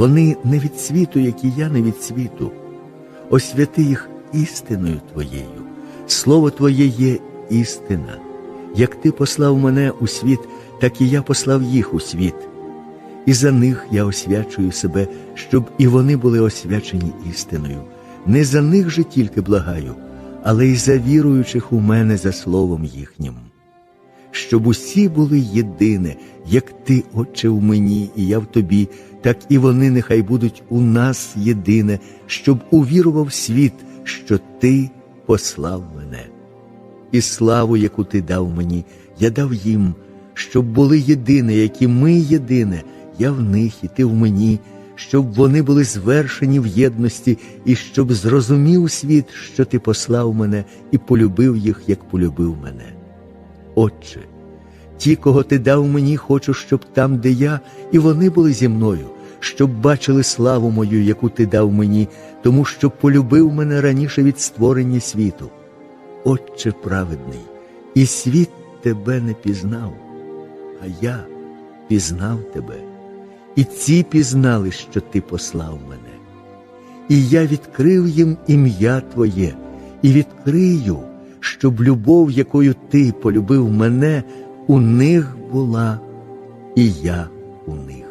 Вони не від світу, як і я не від світу. Освяти їх істиною Твоєю. Слово Твоє є істина. Як Ти послав мене у світ, так і я послав їх у світ. І за них я освячую себе, щоб і вони були освячені істиною. Не за них же тільки благаю, але й за віруючих у мене за словом їхнім. Щоб усі були єдине, як ти, Отче, в мені, і я в тобі, так і вони нехай будуть у нас єдине, щоб увірував світ, що ти послав мене. І славу, яку ти дав мені, я дав їм, щоб були єдине, як і ми єдине, я в них, і ти в мені, щоб вони були звершені в єдності, і щоб зрозумів світ, що ти послав мене і полюбив їх, як полюбив мене. Отче, ті, кого ти дав мені, хочу, щоб там, де я, і вони були зі мною, щоб бачили славу мою, яку ти дав мені, тому що полюбив мене раніше від створення світу. Отче праведний, і світ тебе не пізнав, а я пізнав тебе, і ці пізнали, що ти послав мене. І я відкрив їм ім'я Твоє, і відкрию, щоб любов, якою ти полюбив мене, у них була, і я у них.